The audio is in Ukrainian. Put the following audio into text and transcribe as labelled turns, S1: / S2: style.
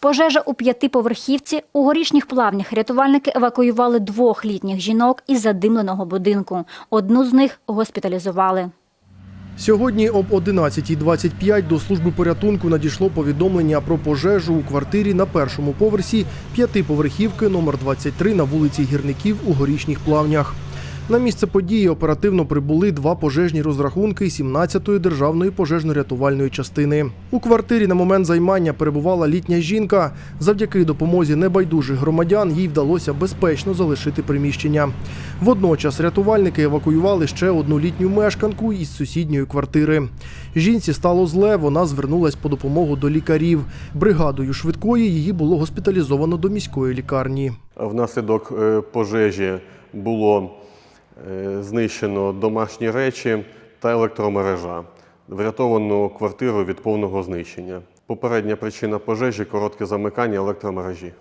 S1: Пожежа у п'ятиповерхівці. У горішніх плавнях рятувальники евакуювали двох літніх жінок із задимленого будинку. Одну з них госпіталізували.
S2: Сьогодні об 11.25 до служби порятунку надійшло повідомлення про пожежу у квартирі на першому поверсі п'ятиповерхівки номер 23 на вулиці Гірників у горішніх плавнях. На місце події оперативно прибули два пожежні розрахунки 17-ї державної пожежно-рятувальної частини. У квартирі на момент займання перебувала літня жінка. Завдяки допомозі небайдужих громадян їй вдалося безпечно залишити приміщення. Водночас рятувальники евакуювали ще одну літню мешканку із сусідньої квартири. Жінці стало зле, вона звернулась по допомогу до лікарів. Бригадою швидкої її було госпіталізовано до міської лікарні.
S3: Внаслідок е, пожежі було знищено домашні речі та електромережа. Врятовано квартиру від повного знищення. Попередня причина пожежі коротке замикання електромережі.